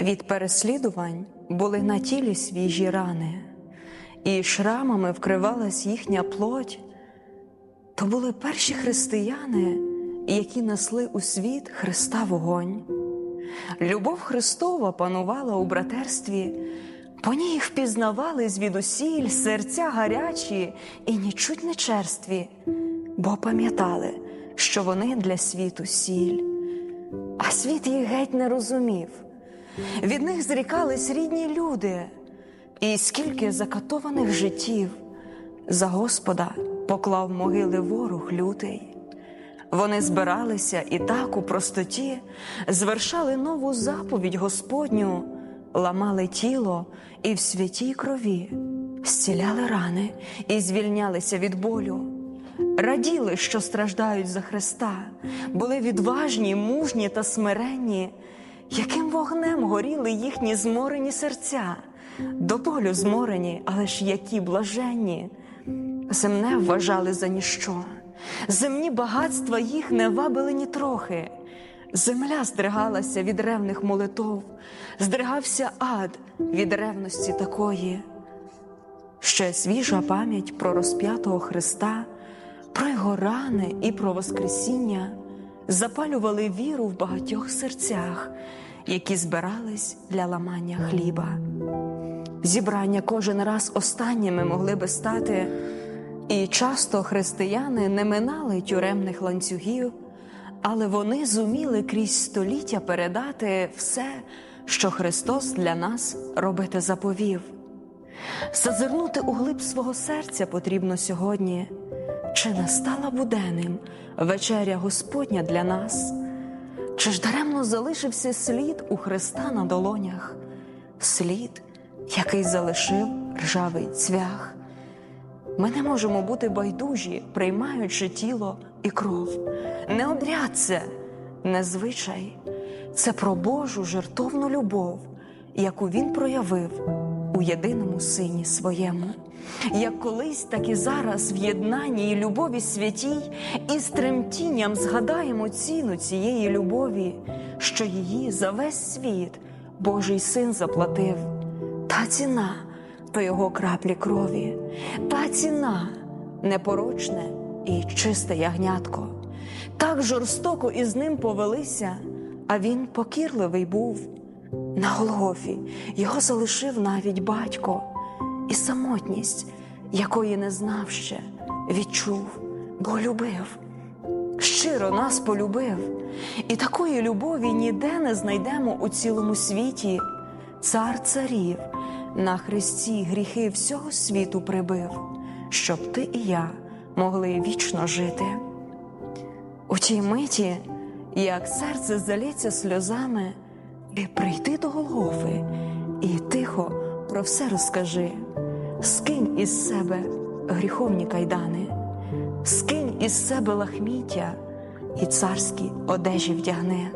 Від переслідувань були на тілі свіжі рани, і шрамами вкривалась їхня плоть. То були перші християни, які несли у світ Христа вогонь. Любов Христова панувала у братерстві, по ній впізнавали звідусіль серця гарячі і нічуть не черстві, бо пам'ятали, що вони для світу сіль, а світ їх геть не розумів. Від них зрікались рідні люди, і скільки закатованих життів за Господа поклав могили ворог лютий. Вони збиралися і так у простоті звершали нову заповідь Господню, ламали тіло і в святій крові, зціляли рани і звільнялися від болю, раділи, що страждають за Христа, були відважні, мужні та смиренні, яким вогнем горіли їхні зморені серця, до болю зморені, але ж які блаженні, земне вважали за ніщо. Земні багатства їх не вабили ні трохи. Земля здригалася від ревних молитов, здригався ад від ревності такої. Ще свіжа пам'ять про розп'ятого Христа, про його рани і про Воскресіння запалювали віру в багатьох серцях, які збирались для ламання хліба. Зібрання кожен раз останніми могли би стати. І часто християни не минали тюремних ланцюгів, але вони зуміли крізь століття передати все, що Христос для нас робити заповів. Зазирнути у глиб свого серця потрібно сьогодні, чи не стала буденним вечеря Господня для нас, чи ж даремно залишився слід у Христа на долонях, слід, який залишив ржавий цвях. Ми не можемо бути байдужі, приймаючи тіло і кров. Не обряд це, не звичай, це про Божу жертовну любов, яку Він проявив у єдиному сині своєму. Як колись, так і зараз в єднанні і любові святій, і з тремтінням згадаємо ціну цієї любові, що її за весь світ Божий син заплатив. Та ціна то його краплі крові, та ціна непорочне і чисте ягнятко. Так жорстоко із ним повелися, а він покірливий був. На Голгофі його залишив навіть батько, і самотність, якої не знав ще, відчув, бо любив. Щиро нас полюбив, і такої любові ніде не знайдемо у цілому світі. Цар царів на хресті гріхи всього світу прибив, щоб ти і я могли вічно жити. У тій миті, як серце залється сльозами, і прийти до Голгофи, і тихо про все розкажи, скинь із себе гріховні кайдани, скинь із себе лахміття і царські одежі вдягни.